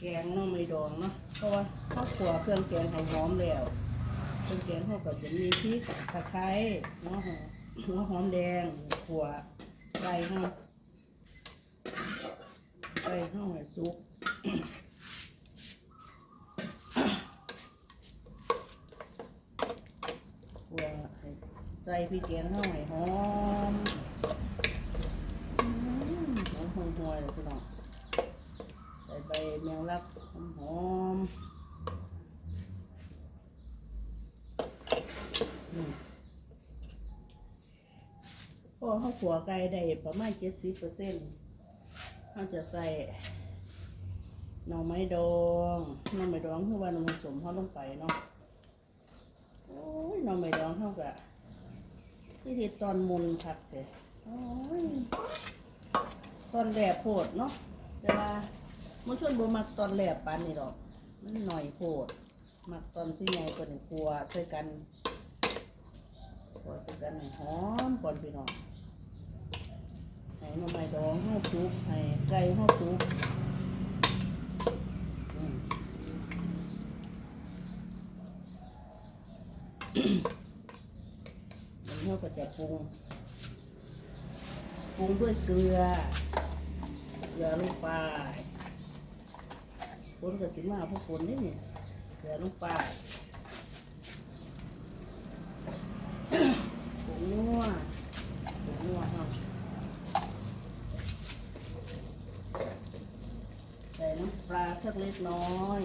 แกงน้องไม่ดองเนาะเพราะว่าข้าวขัวเครื่องแกงให้หอมแล้วเครื่องแกงเขาก็จะมีพริกตะไคร้หัวหอมหัวหอมแดงขัวไก่เฮาไก่เฮาให้สุกขัวใส่พริกแกงเฮาให้หอมอืมหอมห่วยๆเลยพี่น้อง แมงลักหอมๆอืมพอเขาขัวไก่ได้ประมาณเจ็ดสิบเปอร์เซ็นต์เขาจะใส่หน่อไม้ดองหน่อไม้ดองคือว่าหน่อไม้สมเขาลงไปเนาะโอ้ยหน่อไม้ดองเขากะที่ที่ตอนมุนคักเลยโอ้ยตอนแดดโพดเนาะแต่ว่า มันชวนบ่มักตอนแหลบปานนี่ดอก มันหน่อยโพดมักตอนที่ใหญ่กว่านี้กลัวใส่กันกลัวใส่กันให้หอมก่อนพี่น้องให้หน่อไม้ดองห้าซุปให้ไก่ห้าซุปมันเขาก็จะปรุงปรุงด้วยเกลือ เกลือลงไป คนก็สิมาพวกคนนี่เนี่เกลือลงไปผงนัวผงนัวเนาะใส่น้ำปลาสักเล็กน้อย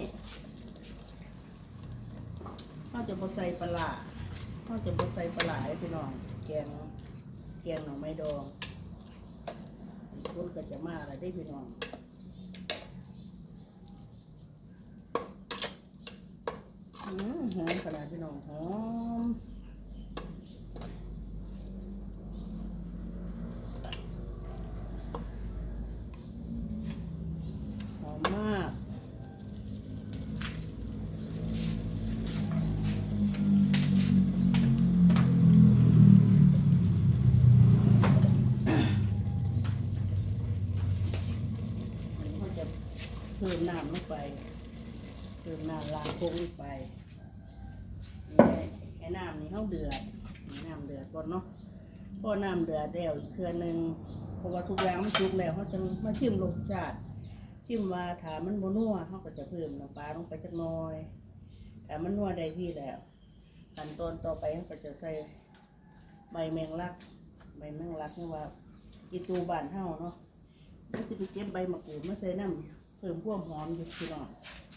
เขาจะบดใส่ปลาเขาจะบดใส่ปลาร้าให้พี่น้อง แกง แกงหน่อไม้ดองคนก็จะมาอะไรได้พี่น้อง อืมหอมขนาดพี่น้องหอมหอมมากอันนี้เขาจะเพิ่มน้ำลงไปเพิ่มน้ำล้างโค้งลงไป นี่ให้น้ำนี่เขาเดือดน้ำเดือดก่อนเนาะพอน้ำเดือดแล้วอีกเครือหนึ่งเพราะว่าทุกอย่างมันสุกแล้วเขาจะมาชิมรสชาติชิมว่าถามันบนัวเขาก็จะเพิ่มน้ำปลาลงไปจักน่อยแต่มันนัวได้ที่แล้วขั้นตอนต่อไปเขาก็จะใส่ใบแมงลักใบแมงลักนี่ว่าอีตูบานเฮาเนาะแล้วสิไปเก็บใบมะกรูดมาใส่น้ำเพิ่มความหอมอยู่พี่น้องอ